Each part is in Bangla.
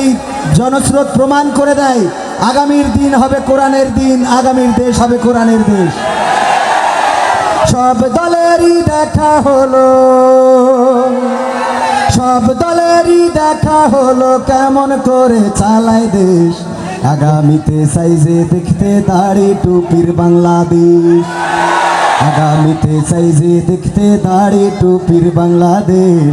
এই জনস্রোত প্রমাণ করে দেয়, আগামীর দিন হবে কোরআনের দিন, আগামীর দেশ হবে কোরআনের দেশ। সব দলেরই দেখা হলো, সব দলেরই দেখা হলো কেমন করে চালায় দেশ। আগামীতে সাইজে দেখতে দাড়ি টুপির বাংলাদেশ। আগামীতে চাইজে দেখতে দাড়ি টুপির বাংলাদেশ।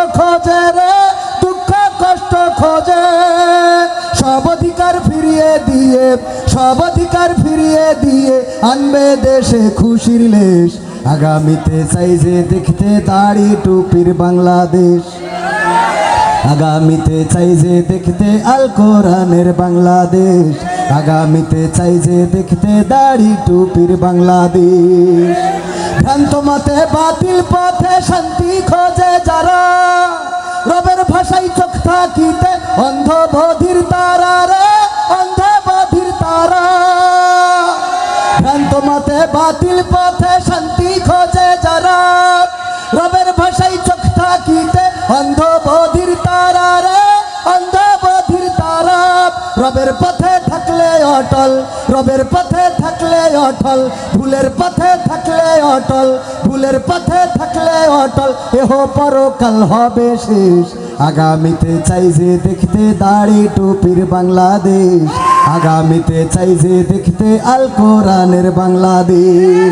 সব অধিকার ফিরিয়ে দিয়ে আনবে দেশে খুশির লেশ। আগামীতে চাইছে দেখতে দাড়ি টুপির বাংলাদেশ। আগামীতে চাই যে দেখতে আল কোরআনের বাংলাদেশ। আগামীতে চাই যে দেখতে দাড়ি টুপির বাংলাদেশ। ভ্রান্ত মতে বাতিল পথে শান্তি খোঁজে যারা। রবের ভাষায় চোখ থাকিতে অন্ধ বধির তারা রে অন্ধ রবের ভাষায় চোখ থাকিতে অন্ধ বধির তারা রে অন্ধ বধির তারা। রবের পথে থাকলে অটল, রবের পথে থাকলে অটল, ভুলের পথে থাকলে অটল, ভুলের পথে থাকলে অটল, এহ পরকাল হবে শেষ। আগামীতে চাই যে দেখতে দাড়ি টুপির বাংলাদেশ, আগামীতে চাই যে দেখতে আল কোরআনের বাংলাদেশ।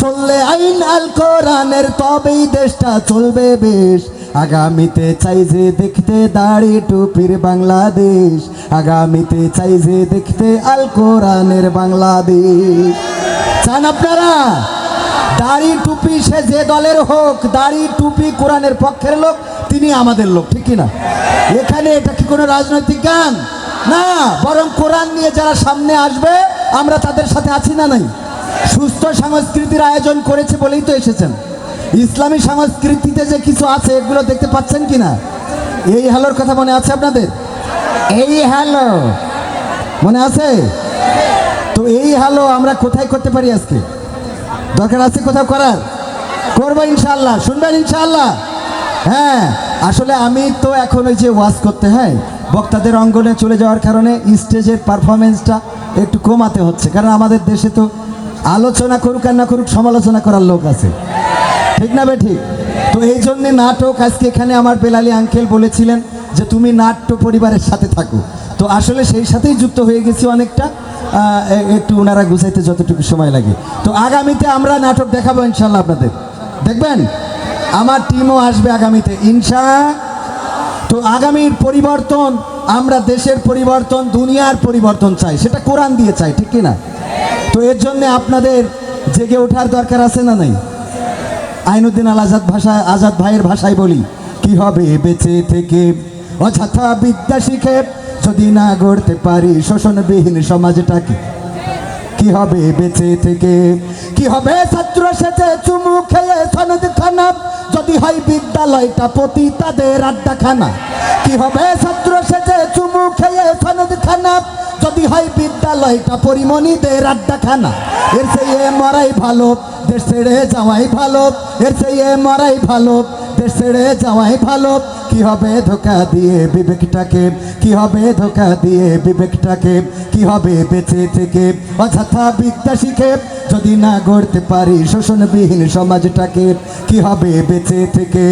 চললে আইন আল কোরআনের তবেই দেশটা চলবে বেশ। আগামীতে চাই যে দেখতে দাড়ি টুপির বাংলাদেশ। আগামীতে চাই যে দেখতে আল কোরআনের বাংলাদেশ। চান আপনারা? দাড়ি টুপি সে যে দলের হোক, দাড়ি টুপি কোরআনের পক্ষের লোক, তিনি আমাদের লোক, ঠিক কি না এখানে এটা কি কোনো রাজনৈতিক গান না, বরং কোরআন নিয়ে যারা সামনে আসবে, আমরা তাদের সাথে আছি না নাই? সুস্থ সংস্কৃতির আয়োজন করেছে বলেই তো এসেছেন। ইসলামী সংস্কৃতিতে যে কিছু আছে, এগুলো দেখতে পাচ্ছেন কি না এই হ্যালোর কথা মনে আছে আপনাদের? এই হ্যালো। মনে আছে? তো এই হ্যালো আমরা কোথায় করতে পারি আজকে? দরকার আছে কোথাও করার? করব ইনশাল্লাহ শুনবেন ইনশাল্লাহ হ্যাঁ আসলে আমি তো এখন ওই যে ওয়াজ করতে, হয়, বক্তাদের অঙ্গনে চলে যাওয়ার কারণে স্টেজের পারফরমেন্সটা একটু কমাতে হচ্ছে। কারণ আমাদের দেশে তো আলোচনা করুক আর না করুক, সমালোচনা করার লোক আছে। ঠিক না বে ঠিক? তো এই জন্যে নাটক আজকে এখানে আমার বেলালি আঙ্কেল বলেছিলেন যে তুমি নাট্য পরিবারের সাথে থাকো। তো আসলে সেই সাথেই যুক্ত হয়ে গেছি অনেকটা। একটু ওনারা গুছাইতে যতটুকু সময় লাগে। তো আগামীতে আমরা নাটক দেখাবো ইনশাল্লাহ আপনাদের। দেখবেন? আমার টিমও আসবে আগামীতে ইনশা তো আগামীর পরিবর্তন, আমরা দেশের পরিবর্তন, দুনিয়ার পরিবর্তন চাই। সেটা কোরআন দিয়ে চাই, ঠিক কি না তো এর জন্য আপনাদের জেগে ওঠার দরকার আছে না নাই? আইনুদ্দিন আল আজাদ ভাষায় আজাদ ভাইয়ের ভাষায় বলি, কি হবে বেঁচে থেকে? অযথা বিদ্যা শিখে যদি না গড়তে পারি শোষণবিহীন সমাজটাকে। কি হবে বেঁচে থেকে? কি হবে? ছাত্র সেচে চুমু খেয়ে সনদ খানা, যদি হয় বিদ্যালয়টা প্রতি তাদের আড্ডা খানা কি হবে? ছাত্র সেচে চুমু খেয়ে সনদ খানা যদি হয় বিদ্যালয়টা পরিমণিদের আড্ডা খানা এর চেয়ে মরাই ভালো, দেশ ছেড়ে যাওয়াই ভালো, এর চেয়ে মরাই ভালো, দেশ ছেড়ে যাওয়াই ভালো। কি হবে ধোকা দিয়ে বিবেকটাকে, কি হবে ধোকা দিয়ে বিবেকটাকে, কি হবে বেঁচে থেকে? অযথা বিদ্যা শিখে যদি না গড়তে পারি শোষণবিহীন সমাজটাকে, কি হবে বেঁচে থেকে?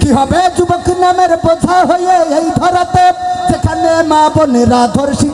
কি হবে যুবক নামের বোঝা হয়ে এই ধরাতে, যেখানে মা বোনেরা ধর্ষিতা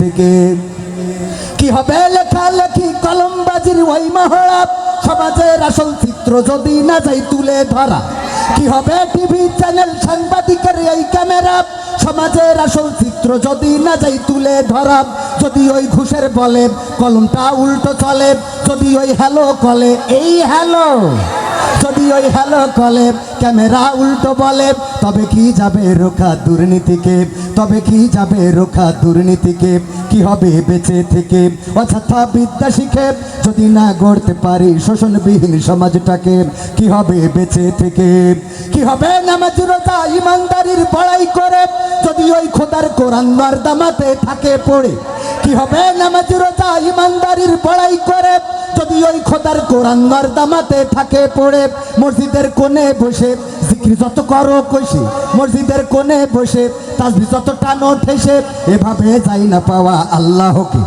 থেকে। কি হবে লেখালেখি কলমবাজির ওই মহড়া? সমাজের আসল চিত্র যদি না যাই তুলে ধরা। কি হবে টিভি চ্যানেল সাংবাদিকের এই ক্যামেরা? সমাজের আসল চিত্র যদি না যাই তুলে ধরা। যদি ওই ঘুষের বলে কলমটা উল্টো চলে। যদি ওই হ্যালো কলে, এই হ্যালো। যদি ওই হ্যালো কলে ক্যামেরা উল্টো বলে, তবে কি যাবে রোখা দুর্নীতিকে? তবে কি যাবে রোখা দুর্নীতিকে? কি হবে বেঁচে থেকে? অযথা বিদ্যা শিখে যদি না গড়তে পারি শোষণবিহীন সমাজটাকে, কি হবে বেঁচে থেকে? কি হবে নামাজ রোজা ইমানদারির বড়াই করে? যদি ওই খোদার কোরআন দামাতে থাকে পড়ে, কি হবে নামাজ রোজা ইমানদারির বড়াই করে? যদি ওই খোদার কোরআন দামাতে থাকে পড়ে, মসজিদের কোণে বসে জিক্রি যত করো কষে মসজিদের কোণে বসে তাসবি যত টানো ঠেসে এভাবে যাই না পাওয়া আল্লাহকে।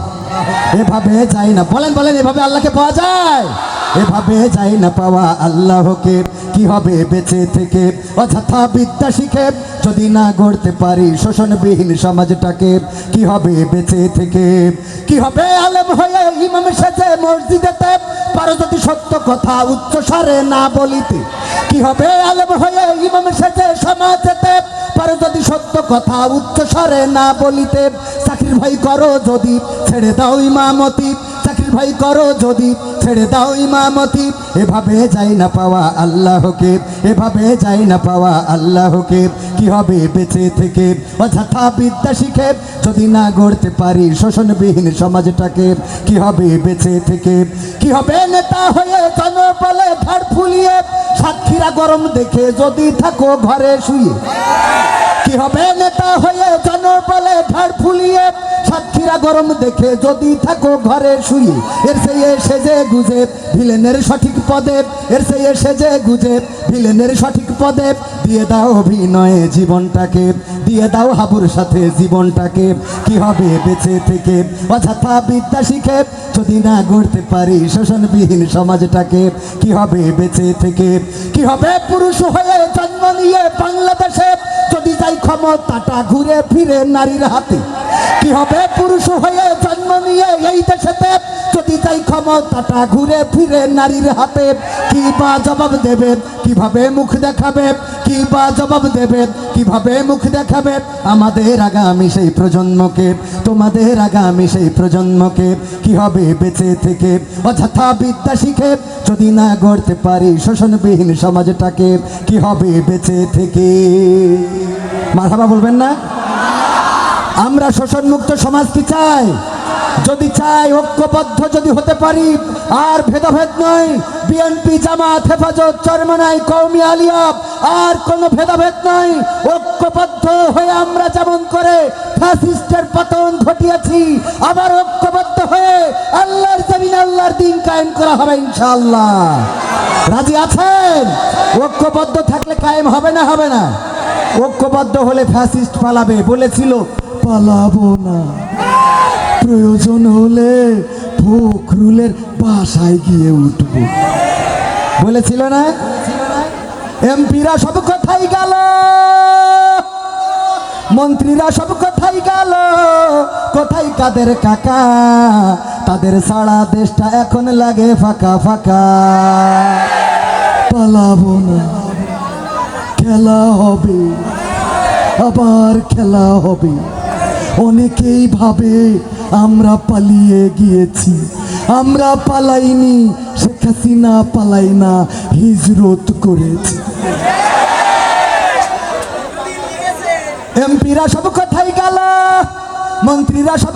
এভাবে যাই না। বলেন বলেন, এভাবে আল্লাহকে পাওয়া যায়? এভাবে যাই না পাওয়া আল্লাহকে। কি হবে বেঁচে থেকে? অযথা বিদ্যা শিখে যদি না গড়তে পারি শোষণবিহীন সমাজটাকে, কি হবে বেঁচে থেকে? কি হবে আলেম হয়ে ইমাম সেজে মসজিদেতে? পারো যদি সত্য কথা উচ্চ স্বরে না বলিতে। কি হবে আলেম হয়ে ইমাম যদি সত্য কথা উচ্চ স্বরে না বলিতে। চাকরির ভাই করো যদি, ছেড়ে দাও ইমামতি। চাকরির ভাই করো যদি, ছেড়ে দাও ইমামতি। এভাবে যাই না পাওয়া আল্লাহকে, এভাবে যাই না পাওয়া আল্লাহকে। কি হবে বেঁচে থেকে? অযথা বিদ্যা শিখে, যদি না গড়তে পারি শোষণবিহীন সমাজটাকে, কি হবে বেঁচে থেকে? কি হবে নেতা হয়ে জনবলে ঘাড় ফুলিয়ে? সাক্ষীরা গরম দেখে যদি থাকো ঘরে শুয়ে। কি হবে নেতা হয়ে জনবলে ঘাড় ফুলিয়ে সাক্ষীরা গরম দেখে যদি থাকো ঘরে শুয়ে এর সেই সেজে গুজে, ভিলেনের সঠিক পদে। এর সেই সেজে গুজে, ভিলেনের সঠিক পদে। দিয়ে দাও অভিনয়ে জীবনটাকে, দিয়ে দাও হাবুর সাথে জীবনটাকে। কি হবে বেঁচে থেকে অযথা বিদ্যা শিখে, যদি না গড়তে পারি শোষণবিহীন সমাজটাকে কি হবে বেঁচে থেকে? কি হবে পুরুষ হয়ে জন্ম নিয়ে বাংলাদেশে যদি যাই ক্ষমতাটা ঘুরে ফিরে নারীর হাতে। কি হবে? পুরুষ হয়ে জন্ম নিয়ে এই দেশেতে যদি যাই ক্ষমতাটা ঘুরে ফিরে নারীর হাতে, কি বা জবাব দেবে? কীভাবে মুখ দেখাবে? কি বা জবাব দেবে? কীভাবে মুখ দেখাবে? আমাদের আগামী সেই প্রজন্মকে, তোমাদের আগামী সেই প্রজন্মকে কি হবে বেঁচে থেকে? অযথা বিদ্যা শিখে যদি না গড়তে পারি শোষণবিহীন সমাজটাকে, কি হবে বেঁচে থেকে? মাথাবা বলবেন না? আমরা শোষণ মুক্ত সমাজ কি চাই? যদি চাই, ঐক্যবদ্ধ যদি হতে পারি, আর ভেদাভেদ নয়। বিএনপি, জামাত, হেফাজত, চরমনাই কৌমি আলিয়া আর কোনো ভেদাভেদ নয়। ঐক্যবদ্ধ হয়ে আমরা যেমন করে ফ্যাসিস্টের পতন ঘটিয়েছি, আবার ঐক্যবদ্ধ হয়ে আল্লাহর জমিন আল্লাহর দিন কায়েম করা হবে ইনশাআল্লাহ। রাজি আছেন? ঐক্যবদ্ধ থাকলে কায়েম হবে না হবে না। ঐক্যবদ্ধ হলে ফ্যাসিস্ট পালাবে, বলেছিল, পালাবো না। প্রয়োজন হলে ফখরুলের বাসায় গিয়ে উঠবো। বলেছিল না? এমপিরা সব কথাই গেল, মন্ত্রীরা সব কথাই গেল, কোথায় কাদের কাকা? তাদের সারা দেশটা এখন লাগে ফাঁকা ফাঁকা। পালাবো না। খেলা হবে। আবার খেলা হবে। অনেকেই ভাবে আমরা পালিয়ে গিয়েছি। আমরা পালাইনি, শেখ হাসিনা পালাই না, হিজরত করেছি। এমপিরা সব কথাই গেল, মন্ত্রীরা সব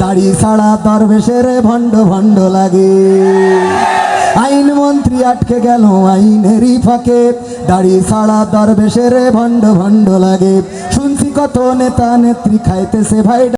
দাড়ি ছাড়া দরবেশের ভণ্ড ভণ্ড লাগে। আইন মন্ত্রী আটকে গেল আইনেরই ফাঁকে। দাড়ি ছাড়া দরবেশের ভণ্ড ভণ্ড লাগে। শুনছি কত নেতা নেত্রী খাইতেছে ভাই